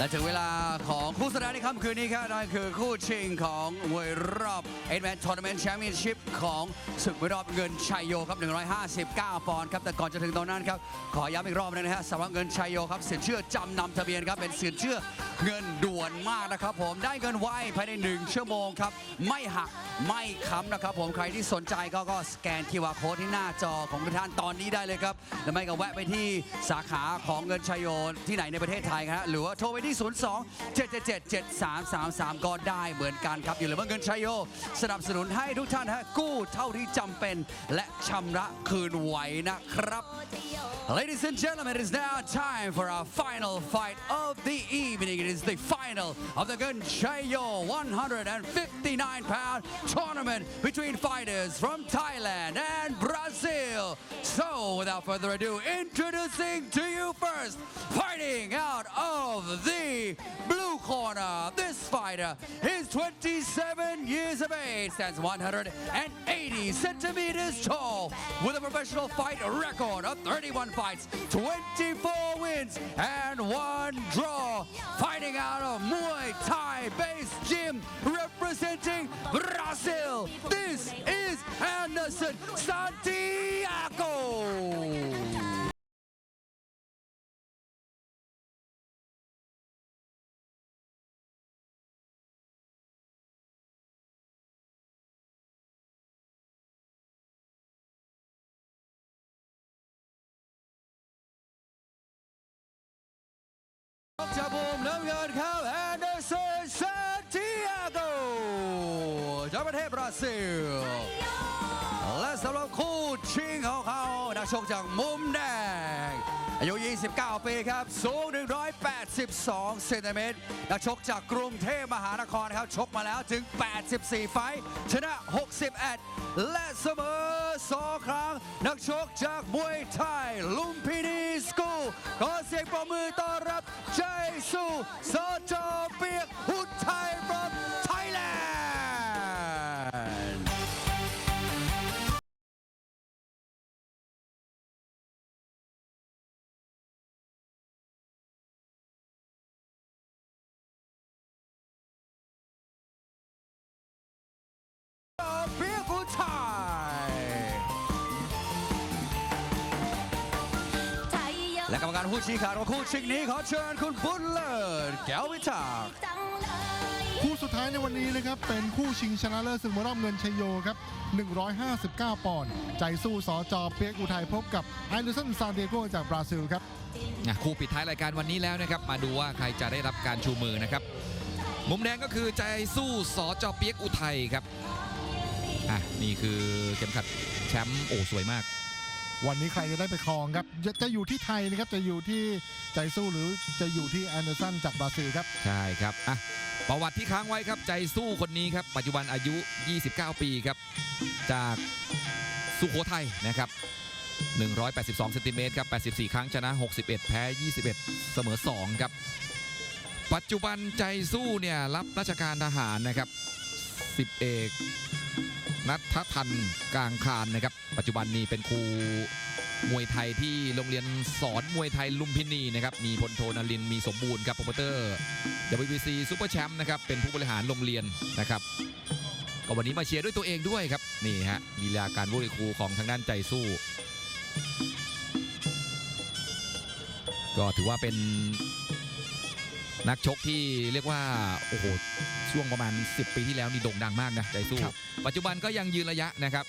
และถึงเวลาของคู่แสดงในค่ำคืนนี้ครับนั่นคือคู่ชิงของมวยรอบ8 Man Tournament Championship ของศึกมวยรอบเงินชัยโยครับ 159 ปอนด์ครับ แต่ก่อนจะถึงตรงนั้นครับ ขอย้ำอีกรอบนึงนะฮะสำหรับเงินชัยโยครับสินเชื่อจำนำทะเบียนครับ เป็นสินเชื่อ เงินด่วนมากนะครับผมได้เงินไวภายใน 1 ชั่วโมงครับ ไม่หักไม่ค้ำนะครับผมใครที่สนใจก็ก็สแกน QR Code ที่หน้าจอของทุกท่านตอนนี้ได้เลยครับหรือไม่ก็แวะไปที่สาขาของเงินชัยโยที่ไหนในประเทศไทยครับหรือว่าโทรไปที่ 02 777 7333 ก็ได้เหมือนกันครับอย่าลืมว่าเงินชัยโย สนับสนุนให้ทุกท่านฮะกู้เท่าที่จำเป็น และชำระคืนไหวนะครับ Ladies and gentlemen, it is now time for our final fight of the evening. Is the final of the Gun Chayo 159 pound tournament between fighters from Thailand and Brazil. So, without further ado, introducing to you first, fighting out of the blue corner. This fighter is 27 years of age, stands 180 centimeters tall, with a professional fight record of 31 fights, 24 wins, and one draw. Fighting out of Muay Thai base gym, representing Brazil. This is Anderson Santiago. ำเงินครับแอนเดอร์สันซานติอาโกจากประเทศบราซิล และสำหรับคู่ชิงของเขา นักชกจากมุมแดง อายุ 29 ปีครับ สูง 182 เซนติเมตร นักชกจากกรุงเทพมหานครครับ ชกมาแล้วถึง 84 ไฟชนะ 61 และเสมอ 2 ครั้ง นักชกจากมวยไทย ลุมพินีสกู ขอเสียงปรบมือต้อนรับใจสู้สจเปียกหุ่นไทยปรบ กรรมการผู้ชี้ขาดของคู่ชิงนี้ขอเชิญคุณบุญเลิศแก้ววิทาคู่สุดท้ายในวันนี้นะครับ เป็นคู่ชิงชนะเลิศศึกมวยรอบเงินชัยโยครับ 159 ปอนด์ใจสู้สอจอเปียกอุทัยพบกับไอริสันซานเดียโกจากบราซิลครับอะคู่ปิดท้ายรายการวันนี้แล้วนะครับ มาดูว่าใครจะได้รับการชูมือนะครับ มุมแดงก็คือใจสู้สอจอเปียกอุทัยครับอะนี่คือเข็มขัดแชมป์โอ้สวยมาก วันนี้ใครจะได้ไปครองครับจะจะอยู่ที่ไทยนะครับจะอยู่ที่ใจสู้หรือจะอยู่ที่แอนเดอร์สันจากบราซิลครับ ใช่ครับอะประวัติที่ค้างไว้ครับใจสู้คนนี้ครับ ปัจจุบันอายุ 29 ปีครับ จากสุโขทัยนะครับ 182เซนติเมตรครับ 84 ครั้งชนะ 61 แพ้ 21 เสมอ 2 ครับ ปัจจุบันใจสู้เนี่ยรับราชการทหารนะครับ 10 เอก นัททันกลางคานนะครับ ปัจจุบันนี้เป็นครูมวยไทยที่โรงเรียนสอนมวยไทยลุมพินีนะครับ มีพลโทนลินมีสมบูรณ์ครับโปรโมเตอร์ WBC ซูเปอร์แชมป์นะครับ เป็นผู้บริหารโรงเรียนนะครับก็วันนี้มาเชียร์ด้วยตัวเองด้วยครับ นี่ฮะมีลาการวุ้ยครูของทางด้านใจสู้ ก็ถือว่าเป็นนักชกที่เรียกว่า โอ้โห ช่วงประมาณ 10 ปีที่แล้วนี่โด่งดังมากนะใจสู้ ครับ ปัจจุบันก็ยังยืนระยะนะครับ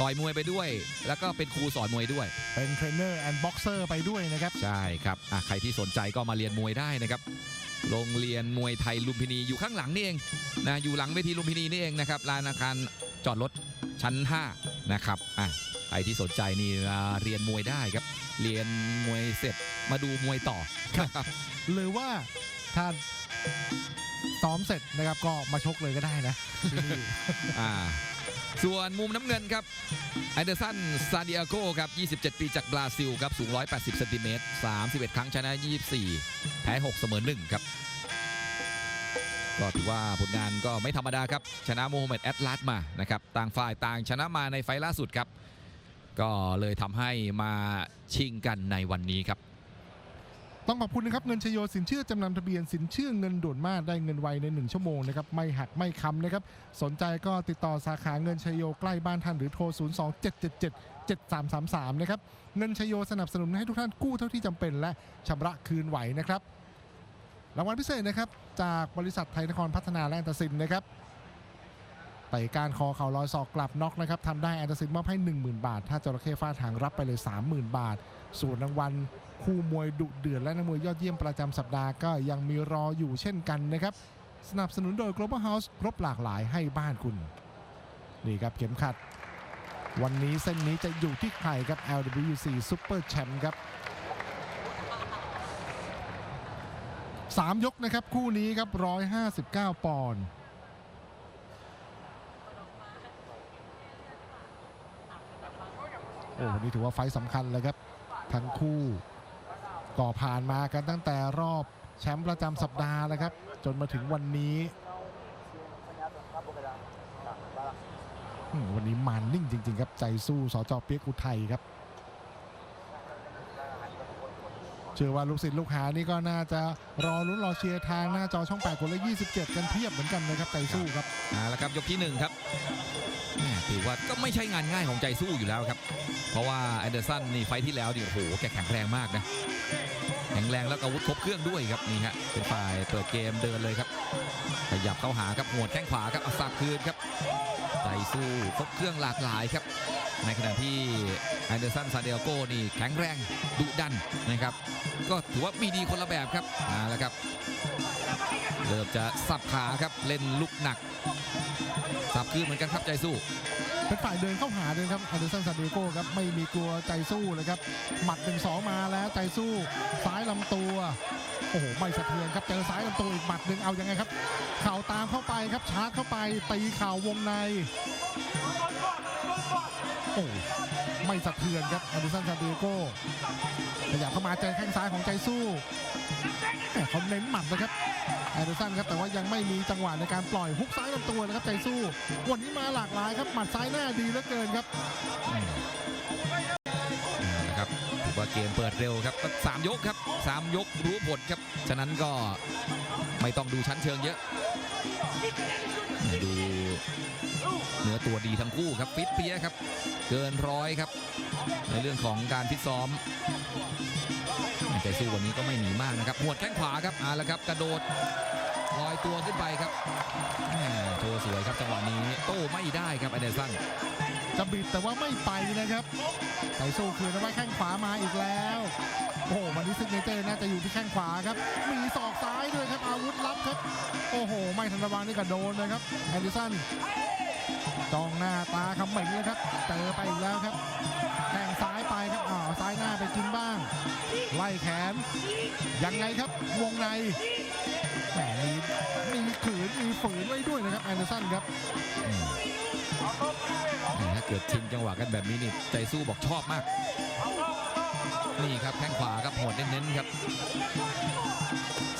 ต่อยมวยไปด้วย แล้วก็เป็นครูสอนมวยด้วย เป็นเทรนเนอร์แอนด์บ็อกเซอร์ไปด้วยนะครับ ใช่ครับอะใครที่สนใจก็มาเรียนมวยได้นะครับ โรงเรียนมวยไทยลุมพินีอยู่ข้างหลังนี่เองนะอยู่หลังเวทีลุมพินีนี่เองนะครับลานอาคารจอดรถชั้น 5 นะครับอะใครที่สนใจนี่มาเรียนมวยได้ครับ เรียนมวยเสร็จมาดูมวยต่อครับหรือว่าถ้า ซ้อมเสร็จนะครับก็มาชกเลยก็ได้นะที่นี่อ่าส่วนมุมน้ำเงินครับไอเดอร์สันซาดิอาโกครับ 27 ปีจากบราซิลครับ สูง 180 เซนติเมตร 31 ครั้งชนะ 24 แพ้ 6 เสมอ 1 ครับ ก็ถือว่าผลงานก็ไม่ธรรมดาครับ ชนะโมฮัมเหม็ดแอตลาสมานะครับ ต่างฝ่ายต่างชนะมาในไฟล์ล่าสุดครับ ก็เลยทำให้มาชิงกันในวันนี้ครับ ต้องขอบคุณนะครับเงินชโยสินเชื่อจำนำทะเบียนสินเชื่อเงินด่วนมากได้เงินไวใน 1 ชั่วโมงนะครับไม่หักไม่ค้ำนะครับสนใจก็ติดต่อสาขาเงินชโยใกล้บ้านท่านหรือโทร 0 2 7 7 7 7 3 3 3 นะครับเงินชโยสนับสนุนให้ทุกท่านกู้เท่าที่จำเป็นและชำระคืนไหวนะครับรางวัลพิเศษนะครับจากบริษัทไทยนครพัฒนาและแอนตาซินนะครับไต่การคอเข่าลอยศอกกลับน็อกนะครับทำได้แอนตาซินมอบให้ 10,000 บาท ถ้าจระเข้ฟาดหางรับไปเลย 30,000 บาท ส่วนรางวัลคู่มวยดุเดือดและนักมวยยอดเยี่ยมประจำสัปดาห์ก็ยังมีรออยู่เช่นกันนะครับ สนับสนุนโดย Global House ครบหลากหลายให้บ้านคุณ นี่ครับเข็มขัด วันนี้เส้นนี้จะอยู่ที่ใครครับ LWC Super Champ ครับ3ยกนะครับคู่นี้ครับ 159 ปอนด์โอ้นนี้ถือว่าไฟสำคัญเลยครับ ทั้งคู่ก็ผ่านมากันตั้งแต่รอบแชมป์ประจำสัปดาห์แล้วครับ จนมาถึงวันนี้วันนี้มันนิ่งจริง ๆ ครับใจสู้สจเปียกอุทัยครับ เชื่อว่าลูกศิษย์ลูกหานี่ก็น่าจะรอลุ้นรอเชียร์ทางหน้าจอช่อง8กดเลข27 กันเพียบเหมือนกันนะครับใจสู้ครับเอาละครับยกที่หนึ่งครับถือว่าก็ไม่ใช่งานง่ายของใจสู้อยู่แล้วครับ เพราะว่าแอนเดอร์สันนี่ไฟที่แล้วนี่โอ้โหแกแข็งแรงมากนะแข็งแรงแล้วก็วุธครบเครื่องด้วยครับนี่ฮะเป็นฝ่ายเปิดเกมเดินเลยครับขยับเข้าหาครับหัวดแข้งขวาครับอาสับคืนครับใจสู้ครบเครื่องหลากหลายครับ ในขณะที่แอนเดอร์สันซาเดลโกนี่แข็งแรงดุดันนะครับ ก็ถือว่ามีดีคนละแบบครับมาแล้วครับเริ่มจะสับขาครับเล่นลุกหนัก สับคืนเหมือนกันครับใจสู้เป็นฝ่ายเดินเข้าหาเลยครับอนเดอร์สันซาดิโก้ครับไม่มีกลัวใจสู้เลยครับ หมัดหนึ่งสองมาแล้วใจสู้ซ้ายลำตัว โอ้โหไม่สะเทือนครับเจอซ้ายลำตัวอีกหมัดหนึ่งเอายังไงครับ เข่าตามเข้าไปครับชาร์จเข้าไปตีเข่าวงใน โอ้ไม่สะเทือนครับอนเดอร์สันซาดิโก้ขยับเข้ามาเจอแข้งซ้ายของใจสู้แต่เขาเน้นหมัดนะครับแอนเดอร์สันครับแต่ว่ายังไม่มีจังหวะในการปล่อยฮุกซ้ายลำตัวนะครับใจสู้ วันนี้มาหลากหลายครับหมัดซ้ายหน้าดีเหลือเกินครับนะครับถือว่าเกมเปิดเร็วครับสามยกครับสามยกรู้ผลครับ ฉะนั้นก็ไม่ต้องดูชั้นเชิงเยอะ ดู เนื้อตัวดีทั้งคู่ครับฟิตเปี้ยครับ เกินร้อยครับ ในเรื่องของการฟิตซ้อมใจสู้วันนี้ก็ไม่หนีมากนะครับหัวแข้งขวาครับเอาละครับ กระโดดลอยตัวขึ้นไปครับโชว์สวยครับจังหวะนี้โต้ไม่ได้ครับอเดร์สันจะบิดแต่ว่าไม่ไปนะครับไทสู้คืนนะว่าแข้งขวามาอีกแล้วโอ้โหวันนี้ซิกเนเจอร์น่าจะอยู่ที่แข้งขวาครับมีศอกซ้ายด้วยครับอาวุธลับครับ โอ้โห ไม่ทันระวังนี่ก็โดนเลยครับแอนดิสัน จ้องหน้าตาคำเหม่งเลยครับ เจอไปอีกแล้วครับแข้งซ้ายไปครับอ้าวซ้ายหน้าไปกินบ้าง ไล่แขน ยังไงครับ วงในแหมมีมีขืนมีฝืนไว้ด้วยนะครับแอนเดอร์สันครับถ้าเกิดชิงจังหวะกันแบบนี้นี่ใจสู้บอกชอบมาก นี่ครับแข้งขวาครับโหดเน้นๆครับ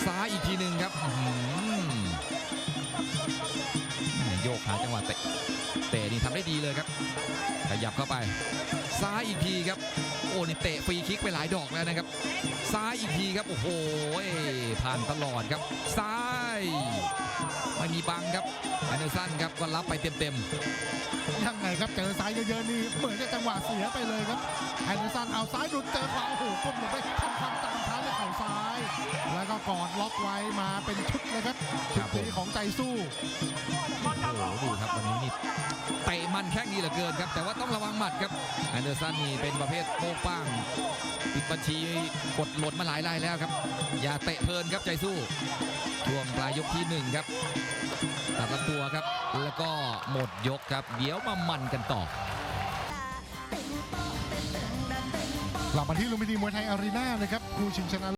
ซ้ายอีกทีหนึ่งครับ โยกหาจังหวะเตะเตะนี่ทำได้ดีเลยครับ ขยับเข้าไป ซ้ายอีกทีครับ โอ้นี่เตะฟรีคิกไปหลายดอกแล้วนะครับ ซ้ายอีกทีครับโอ้โหผ่านตลอดครับ ซ้ายไม่มีบังครับแอนเดอร์สันครับก็รับไปเต็มยังไงครับเจอซ้ายเยอะๆนี่เหมือนจะจังหวะเสียไปเลยครับแอนเดอร์สันเอาซ้ายหลุดเจอขวาโอ้โหก้มลงไปทำความตา ซ้าย แล้วก็กอดล็อกไว้มาเป็นชุดเลยครับชุดนี้ของใจสู้ๆโอ้โหดูครับวันนี้นี่เตะมันแข้งดีเหลือเกินครับ แต่ว่าต้องระวังหมัดครับแอนเดอร์สันนี่เป็นประเภทโป้งป้างปิดบัญชีกดหล่นมาหลายรายแล้วครับ อย่าเตะเพลินครับใจสู้ช่วงปลายยกที่หนึ่งครับตัดลำตัวครับ แล้วก็หมดยกครับ เดี๋ยวมามันกันต่อกลับมาที่ลุมพินีมวยไทยอารีนานะครับคู่ชิงชนะ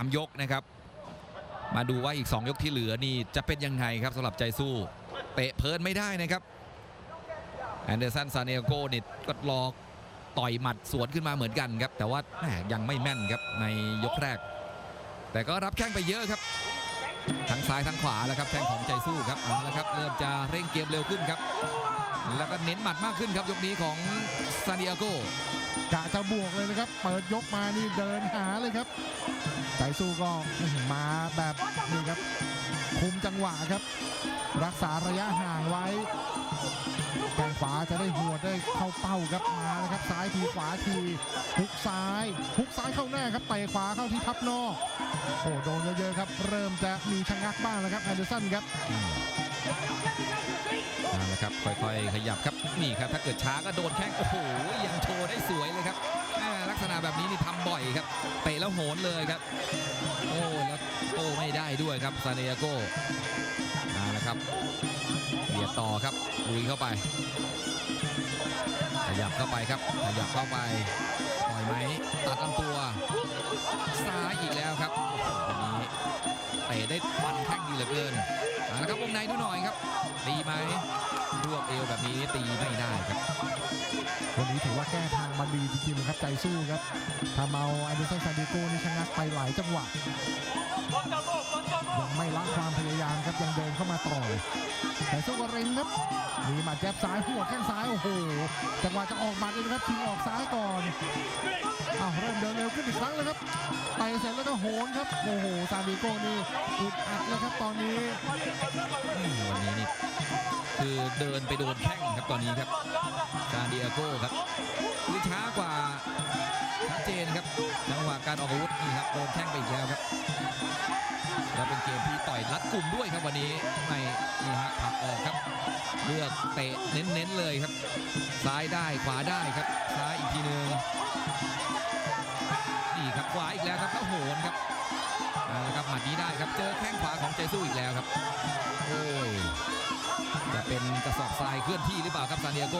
3 ยกนะครับ มาดูว่าอีก 2 ยกที่เหลือนี่จะเป็นยังไงครับสำหรับใจสู้ เตะเพลินไม่ได้นะครับแอนเดอร์สันซานเนโกนี่ก็รอต่อยหมัดสวนขึ้นมาเหมือนกันครับ แต่ว่ายังไม่แม่นครับในยกแรก แต่ก็รับแข้งไปเยอะครับ ทั้งซ้ายทั้งขวาแล้วครับแข้งของใจสู้ครับเอาละครับเริ่มจะเร่งเกมเร็วขึ้นครับ แล้วก็เน้นหมัดมากขึ้นครับยกนี้ของซานิเอโก กะจะบวกเลยนะครับ เปิดยกมานี่เดินหาเลยครับใจสู้ก็มาแบบนี่ครับ คุมจังหวะครับ รักษาระยะห่างไว้แข้งขวาจะได้หัวได้เข้าเป้าครับมาครับซ้ายทีขวาทีฮุกซ้ายฮุกซ้ายเข้าหน้าครับเตะขวาเข้าที่พับนอกโอ้โดนเยอะๆครับ เริ่มจะมีชะงักบ้างแล้วครับแอนเดอร์สันครับ เอาละครับค่อยๆ ขยับครับนี่ครับ ถ้าเกิดช้าก็โดนแข้งโอ้โหยังโชว์ได้สวยเลยครับลักษณะแบบนี้นี่ทำบ่อยครับเตะแล้วโหนเลยครับ โอ้แล้วโต้ไม่ได้ด้วยครับซานดิเอโกเอาละครับเบียดต่อครับลุยเข้าไป ขยับเข้าไปครับขยับเข้าไปปล่อยไหมตัดลำตัวซ้ายอีกแล้วครับวันนี้ ตะได้มันแข้งดีเหลือเกินเอาละครับวงในดูหน่อยครับตีไหมรวบเอวแบบนี้ตีไม่ได้ครับวันนี้ถือว่าแก้ทางมาดีจริงๆครับใจสู้ครับทำเอาแอนเดอร์สันซาดิโกนี่ชะงักไปหลายจังหวะยังไม่ละความพยายามครับยังเดินเข้ามาต่อยแต่สู้ก็เร็งครับมีหมัดแจบซ้ายหัวแข้งซ้ายโอ้โหจังหวะจะออกหมัดเลยครับชิงออกซ้ายก่อนอ้าวเริ่มเดินเร็วขึ้นอีกครั้งแล้วครับไปเสร็จแล้วก็โหนครับโอ้โหซาดิโกนี่อึดอัดแล้วครับตอนนี้ วันนี้นี่คือเดินไปโดนแข้งครับตอนนี้ครับซานดิเอโก้ครับคือช้ากว่าชัดเจนครับจังหวะการออกอาวุธนี่ครับโดนแข้งไปอีกแล้วครับแล้วเป็นเกมที่ต่อยรัดกลุ่มด้วยครับวันนี้ไม่นี่ฮะผักออกครับ เลือกเตะเน้นๆเลยครับ ซ้ายได้ขวาได้ครับ ซ้ายอีกทีหนึ่งนี่ครับขวาอีกแล้วครับแล้วโหนครับ เอาละครับหมัดนี้ได้ครับเจอแข้งขวาของใจสู้อีกแล้วครับโอ้ยจะเป็นกระสอบทรายเคลื่อนที่หรือเปล่าครับซานดิเอโก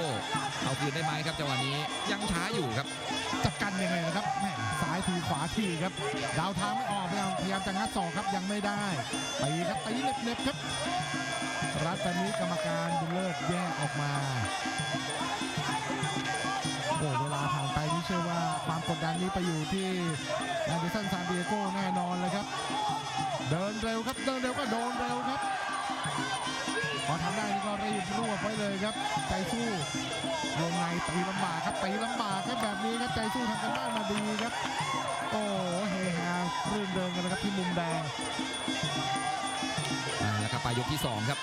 เอาคืนได้ไหมครับจังหวะนี้ยังช้าอยู่ครับจะกันยังไงนะครับแม่ซ้ายทีขวาทีครับ ดาวเท้าไม่ออกพยายามพยายามจะงัดศอกครับยังไม่ได้ตีครับตีเน็บๆครับรัตนี้กรรมการบุญเลิศแยกออกมา กดดันนี้ไปอยู่ที่แอนเดอร์สันซานดิเอโกแน่นอนเลยครับ เดินเร็วครับเดินเร็วก็โดนเร็วครับพอทำได้นี่ก็รีบรวบไว้เลยครับ ใจสู้วงในตีลำบากครับตีลำบากครับแบบนี้ครับใจสู้ทำกันบ้มาดีครับ โอ้เฮฮารื่นเริงกันนะครับที่มุมแดงแล้วครับปลายยกที่ 2 ครับ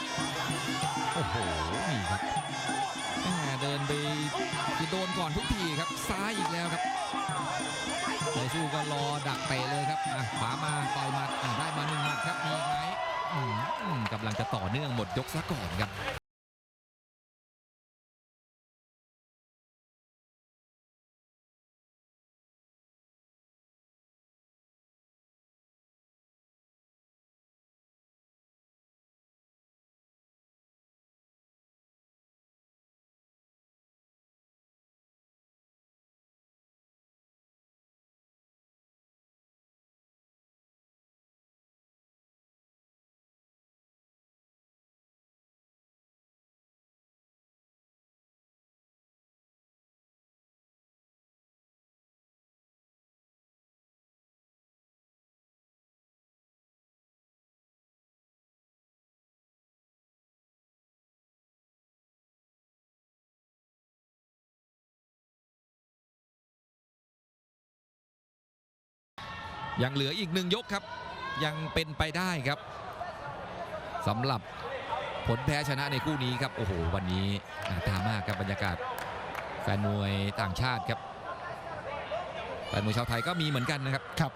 โอ้โห นี่ครับแหมเดินไปคือโดนก่อนทุกทีครับ ซ้ายอีกแล้วครับู่ก็รอดักเตะเลยครับขวามาต่อยหมัดได้มาหนึ่งหมัดครับมีไหมกำลังจะต่อเนื่องหมดยกซะก่อนครับ ยังเหลืออีกหนึ่งยกครับ ยังเป็นไปได้ครับสำหรับผลแพ้ชนะในคู่นี้ครับโอ้โหวันนี้น่าตามากครับบรรยากาศแฟนมวยต่างชาติครับแฟนมวยชาวไทยก็มีเหมือนกันนะครับครับ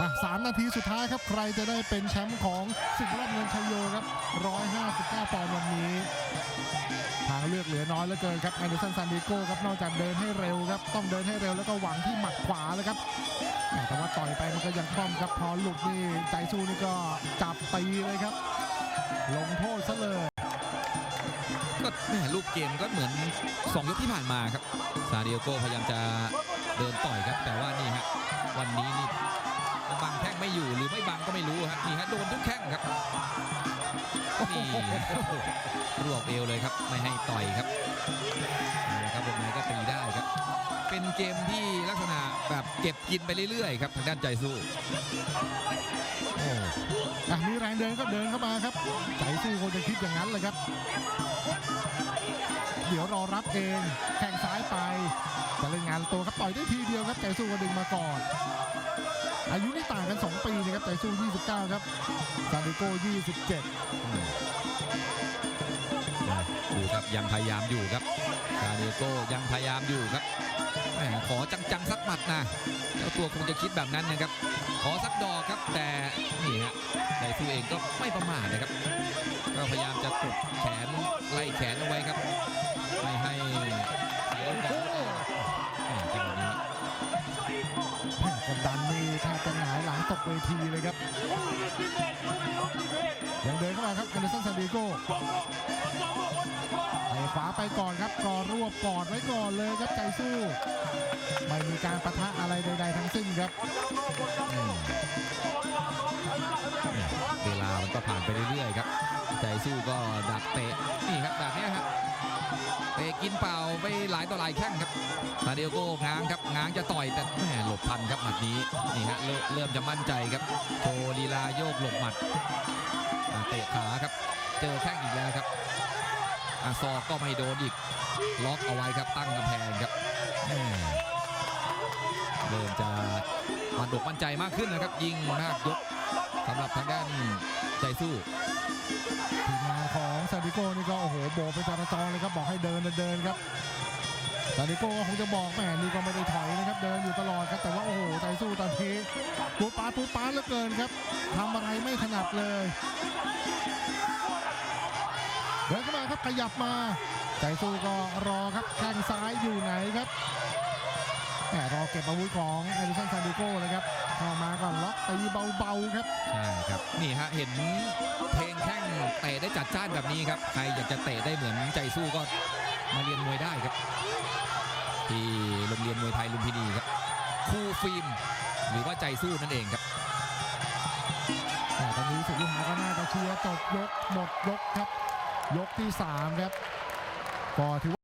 อะสามนาทีสุดท้ายครับใครจะได้เป็นแชมป์ของศึกรอบเงินชัยโยครับ159ปอนด์วันนี้ ทางเลือกเหลือน้อยเหลือเกินครับแอนเดอร์สันซานดิโก้ครับนอกจากเดินให้เร็วครับต้องเดินให้เร็วแล้วก็หวังที่หมัดขวาเลยครับแต่ว่าต่อยไปมันก็ยังคล่อมครับพอหลุดนี่ใจสู้นี่ก็จับตีเลยครับ ลงโทษซะเลยก็แหม่ลูกเกมก็เหมือน 2 ยกที่ผ่านมาครับซาดิโอโกพยายามจะเดินต่อยครับ แต่ว่านี่ฮะวันนี้นี่ บังแข้งไม่อยู่หรือไม่บังก็ไม่รู้ฮะนี่ฮะโดนทุกแข้งครับนี่รวบเอวเลยครับ ไม่ให้ต่อยครับเอาละครับวงในก็ตีได้ครับ เป็นเกมที่ลักษณะแบบเก็บกินไปเรื่อยๆครับทางด้านใจสู้โอ้อะมีแรงเดินก็เดินเข้ามาครับ ใจสู้คนจะคิดอย่างนั้นเลยครับ เดี๋ยวรอรับเองแข่งซ้ายไปจะเล่นงานตัวครับต่อยได้ทีเดียวครับ ใจสู้ก็ดึงมาก่อน อายุนี่ต่างกัน 2 ปีนะครับใจสู้ 29 ครับซานดิโก้ 27 ดูครับยังพยายามอยู่ครับซาเดโก้ยังพยายามอยู่ครับแหมขอจังๆสักหมัดนะเจ้าตัวคงจะคิดแบบนั้นนะครับ ขอสักดอกครับแต่นี่ฮะใจสู้เองก็ไม่ประมาทนะครับ ก็พยายามจะกดแขนไล่แขนเอาไว้ครับไม่ให้ กดันนี่แทบจะหงายหลังตกเวทีเลยครับ ยังเดินเข้ามาครับแอนเดอร์สันซานดิโก้ไอ้ขวาไปก่อนครับกอรวบกอดไว้ก่อนเลยครับใจสู้ ไม่มีการปะทะอะไรใดๆทั้งสิ้นครับ เวลามันก็ผ่านไปเรื่อยๆครับ ใจสู้ก็ดักเตะนี่ครับแบบนี้ยฮะเตะกินเปล่าไปหลายต่อหลายแข้งครับซาเดียโก้ง้างครับง้างจะต่อยแต่แหมหลบทันครับหมัดนี้นี่ฮะเริ่มจะมั่นใจครับโชว์ลีลาโยกหลบหมัดเตะขาครับ เจอแข้งอีกแล้วครับอาซอกก็ไม่โดนอีก ล็อกเอาไว้ครับตั้งกำแพงครับแม่เริ่มจะมันดกมั่นใจมากขึ้นนะครับ ยิงมากยก สำหรับทางด้านใจสู้ทีมงานของซาดิโก้นี่ก็โอ้โหโบกเป็นจราจรเลยครับบอกให้เดินเดินครับซาดิโก้ก็คงจะบอกแหมนี่ก็ไม่ได้ถอยนะครับเดินอยู่ตลอดครับแต่ว่าโอ้โหใจสู้ตอนนี้ปูปาปูป้าเหลือเกินครับทำอะไรไม่ถนัดเลยเดินเข้ามาครับขยับมาใจสู้ก็รอครับแข้งซ้ายอยู่ไหนครับ รอเก็บอาวุธของแอดิสันซานดิโก้เลยครับเข้ามาก่อนล็อกตีเบาๆครับใช่ครับนี่ฮะเห็นเพลงแข้งเตะได้จัดจ้านแบบนี้ครับใครอยากจะเตะได้เหมือนใจสู้ก็มาเรียนมวยได้ครับ ที่โรงเรียนมวยไทยลุมพินีครับครูฟิล์มหรือว่าใจสู้นั่นเองครับแต่ตอนนี้สุดลูกหาก็น่าจะเชียร์จบยกหมดยกครับ ยกที่ 3 ครับก็ถือ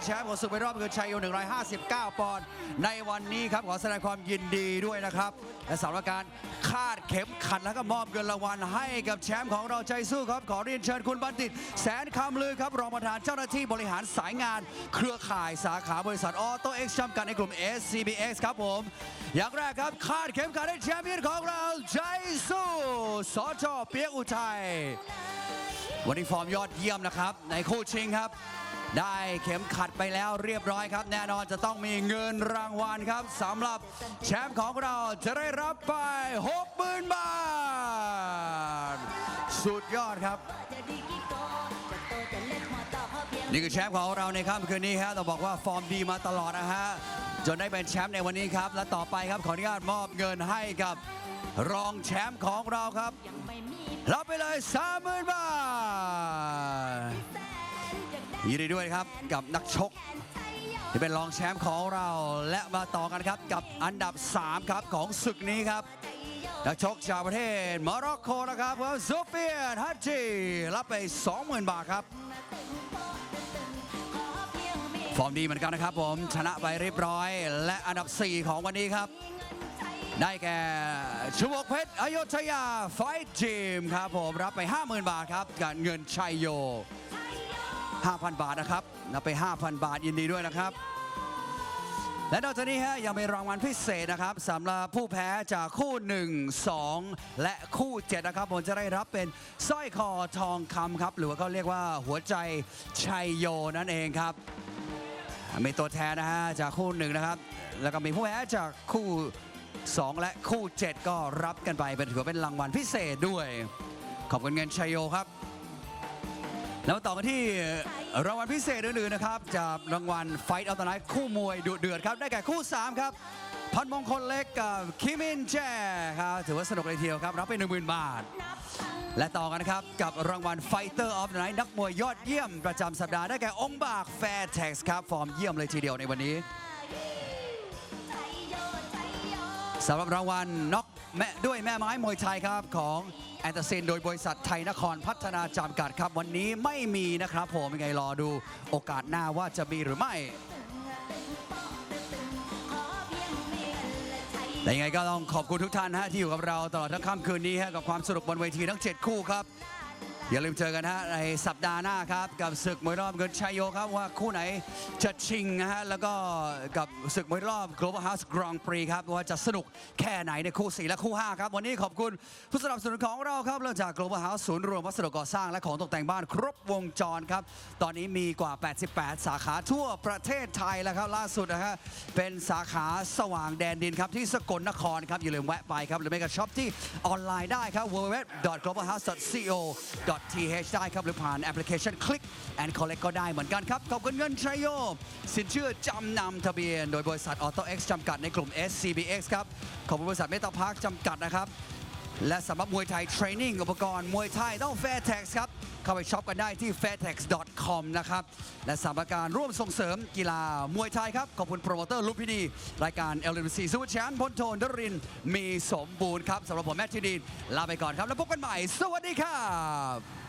นแชมป์ของศึกไปรอบเงินชัยโย159 ปอนด์ในวันนี้ครับขอแสดงความยินดีด้วยนะครับและสำหรับการคาดเข็มขัดแล้วก็มอบเงินรางวัลให้กับแชมป์ของเราใจสู้ครับ ขอเรียนเชิญคุณบัณฑิต แสนคำลือครับรองประธานเจ้าหน้าที่บริหารสายงาน เครือข่ายสาขาบริษัทออโตเอ็กซ์จำกัดในกลุ่ม SCBX ครับผม อย่างแรกครับคาดเข็มขัดให้แชมป์เปี้ยนของเราใจสู้สจเปียกอุทัยวันนี้ฟอร์มยอดเยี่ยมนะครับ ในคู่ชิงครับ ได้เข็มขัดไปแล้วเรียบร้อยครับ แน่นอนจะต้องมีเงินรางวัลครับสำหรับแชมป์ของเราจะได้รับไป 60,000 บาท สุดยอดครับ นี่คือแชมป์ของเราในค่ำคืนนี้ฮะต้องบอกว่าฟอร์มดีมาตลอดนะฮะ จนได้เป็นแชมป์ในวันนี้ครับ และต่อไปครับขออนุญาตมอบเงินให้กับรองแชมป์ของเราครับรับไปเลย 30,000 บาท ยินดีด้วยครับกับนักชกที่เป็นรองแชมป์ของเราและมาต่อกันครับกับอันดับ 3 ครับของศึกนี้ครับ นักชกจากประเทศโมร็อกโกนะครับครับโซเฟียนฮัจจีรับไป 20,000 บาทครับ ฟอร์มดีเหมือนกันนะครับผมชนะไปเรียบร้อย และอันดับ 4 ของวันนี้ครับ ได้แก่ชวกเพชรอยุธยาไฟทีมครับผมรับไป 50,000 บาทครับกับเงินชัยโย 5,000 บาทนะครับนับไป 5,000 บาทยินดีด้วยนะครับ และนอกจากนี้ฮะยังมีรางวัลพิเศษนะครับสำหรับผู้แพ้จากคู่ 1 2 และคู่ 7 นะครับผมจะได้รับเป็นสร้อยคอทองคำครับ หรือว่าเขาเรียกว่าหัวใจชัยโยนั่นเองครับ มีตัวแทนนะฮะจากคู่หนึ่งนะครับ แล้วก็มีผู้แพ้จากคู่ 2 และคู่ 7 ก็รับกันไปเป็นถือว่าเป็นรางวัลพิเศษด้วย ขอบคุณเงินชัยโยครับ แล้วมาต่อกันที่รางวัลพิเศษอื่นๆนะครับจากรางวัลไฟท์อัลต i น e คู่มวยดุเดือดครับได้แก่คู่ 3 ครับพันมงคลเล็กกับคิมินแจครับถือว่าสนุกเลยทีเดียวครับ รับไป 10,000 บาท และต่อกันนะครับ กับรางวัล Fighter of the Night นักมวยยอดเยี่ยมประจำสัปดาห์ได้แก่องค์บากแฟร์แท็กครับฟอร์มเยี่ยมเลยทีเดียวในวันนี้สำหรับรางวัลน็อก แม่ด้วยแม่ไม้มวยไทยครับของแอนตาซินโดยบริษัทไทยนครพัฒนาจำกัดครับ วันนี้ไม่มีนะครับผมยังไงรอดูโอกาสหน้าว่าจะมีหรือไม่ แต่ยังไงก็ต้องขอบคุณทุกท่านฮะที่อยู่กับเราตลอดทั้งค่ำคืนนี้ฮะกับความสนุกบนเวทีทั้ง 7 คู่ครับ อย่าลืมเจอกันฮะในสัปดาห์หน้าครับ กับศึกมวยรอบเงินชัยโยครับว่าคู่ไหนจะชิงนะฮะแล้วก็กับศึกมวยรอบ Global House Grand Prix ครับว่าจะสนุกแค่ไหนในคู่ 4 และคู่ 5 ครับ วันนี้ขอบคุณผู้สนับสนุนของเราครับเริ่มจาก Global House ศูนย์รวมวัสดุก่อสร้างและของตกแต่งบ้านครบวงจรครับ ตอนนี้มีกว่า 88 สาขาทั่วประเทศไทยแล้วครับล่าสุดนะฮะเป็นสาขาสว่างแดนดินครับที่สกลนครครับอย่าลืมแวะไปครับหรือไม่ก็ช็อปที่ออนไลน์ได้ครับ www.globalhouse.co .th ได้ครับ หรือผ่านแอปพลิเคชัน Click and Collect ก็ได้เหมือนกันครับ ขอบคุณเงินชัยโยสินเชื่อจำนำทะเบียน โดยบริษัท Auto X จำกัดในกลุ่ม SCBX ครับ ขอบคุณบริษัทเมตาพาร์คจำกัดนะครับ และสำหรับมวยไทยเทรนนิ่งอุปกรณ์มวยไทยต้องแฟร์แท็กครับ เข้าไปช็อปกันได้ที่ fairtex.com นะครับ และสำหรับการร่วมส่งเสริมกีฬามวยไทยครับ ขอบคุณโปรโมเตอร์ลุมพินี รายการ LMC Super Champ พลโทนดริน มีสมบูรณ์ครับสำหรับผมแมทธิดีนลาไปก่อนครับ แล้วพบกันใหม่ สวัสดีครับ